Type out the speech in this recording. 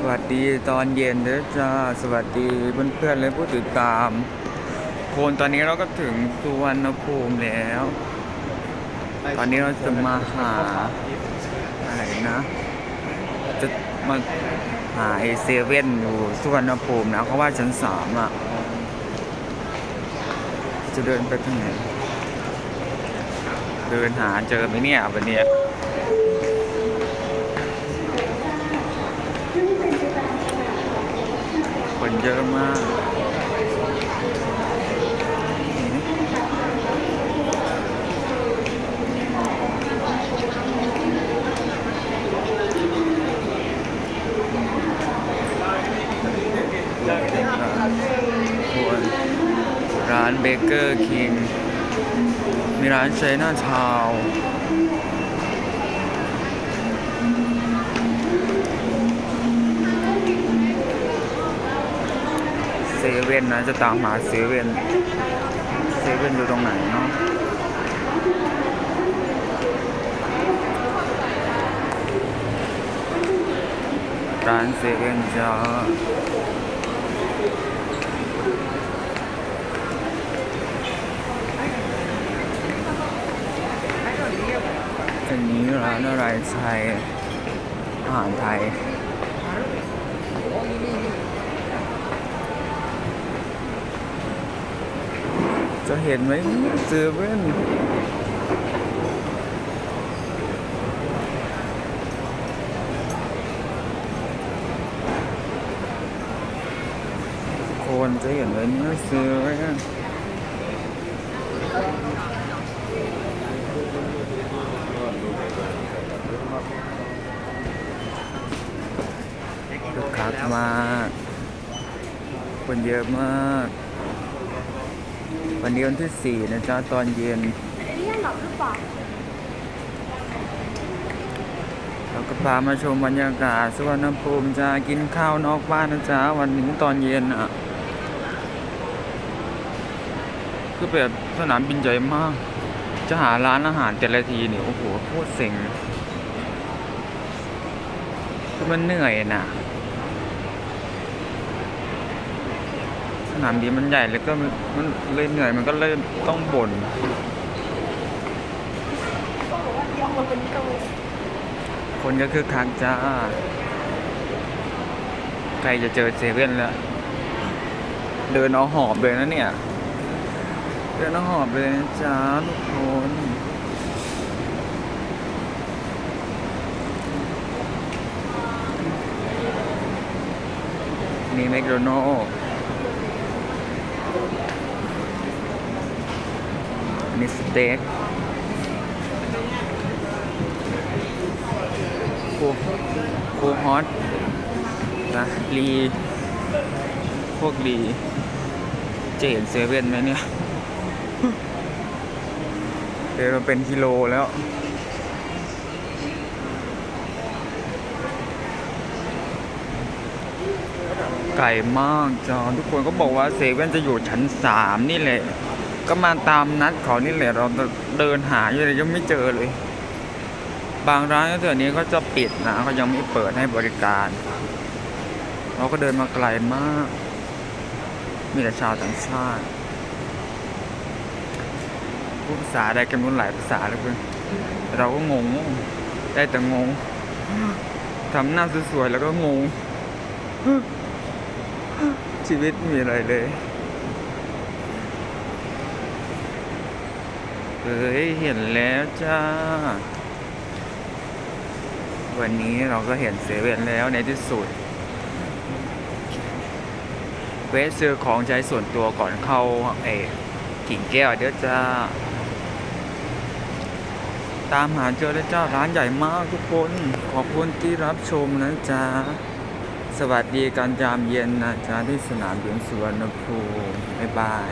สวัสดีตอนเย็นเด้อจ้า สวัสดีเพื่อนๆและผู้ติดตาม โคนตอนนี้เราก็ถึงสุวรรณภูมิแล้ว ตอนนี้เราจะมาหาอะไรนะ จะมาหาไอเซเว่นอยู่สุวรรณภูมินะเพราะว่าชั้นสามอะ จะเดินไปทางไหน เดินหาเจอไหมเนี่ยวันนี้ คนเยอะมากร้านเบเกอร์คิง มีร้านไชน่าทาว เซเว่นนะจะตามหาเซเว่นเซเว่นอยู่ตรงไหนเนาะร้านเซเว่นจ้าอันนี้ร้านอะไรไทยอาหารไทย จะเห็นไหมเซเว่นคนจะเห็นไหมเนี่ยเซเว่นคึกคักมาก คนเยอะมาก วันนี้วันที่สี่นะจ๊ะตอนเย็นเรียนหรอหรือเปล่าเราก็พามาชมบรรยากาศสุวรรณภูมิจะกินข้าวนอกบ้านนะจ๊ะวันนี้ตอนเย็นอะคือแบบสนามบินใหญ่มาก จะหาร้านอาหารแต่ละทีเนี่ยโอ้โหโคตรเซ็งคือมันเหนื่อยน่ะส นามบินมันใหญ่แล้วก็มันมันเลยเหนื่อยมันก็เลยต้องบ่นก็บอกว่าเดี๋ยวมันคนก็คือคักจ้าใครจะเจอเซเว่นแล้ว เดินเอาหอบเลยนะเนี่ย เดินเอาหอบเลยนะจ้าทุกคนนี่แมคโดนัลด์ อันนี้สเต็กครูคูฮอตนะรีพวกรีจะเห็นเซเว่นไหมเนี่ยเดินมาเป็นกิโลแล้วไก่มากจอทุกคนก็บอกว่าเซเว่นจะอยู่ชั้นสามนี่แหละ ก็มาตามนัดเขานี่แหละเราเดินหาอยู่เลยยังไม่เจอเลย บางร้านก็เดี๋ยวนี้ก็จะปิดนะเขายังไม่เปิดให้บริการ เราก็เดินมาไกลมาก มีแต่ชาวต่างชาติพูดภาษาได้กันรุ่นหลายภาษาเลยเพื่อนเราก็งง ได้แต่งงทำหน้าสวยๆแล้วก็งงชีวิตมีอะไรเลย เฮ้ยเห็นแล้วจ้า วันนี้เราก็เห็นเซเว่นแล้วในที่สุดเวสซื้อของใช้ส่วนตัวก่อนเข้าเออกิ่งแก้วเดี๋ยวจะตามหาเจอแล้วจ้าร้านใหญ่มากทุกคน ขอบคุณที่รับชมนะจ๊ะ สวัสดีการยามเย็นนะจ๊ะที่สนามบินสุวรรณภูมิบ๊ายบาย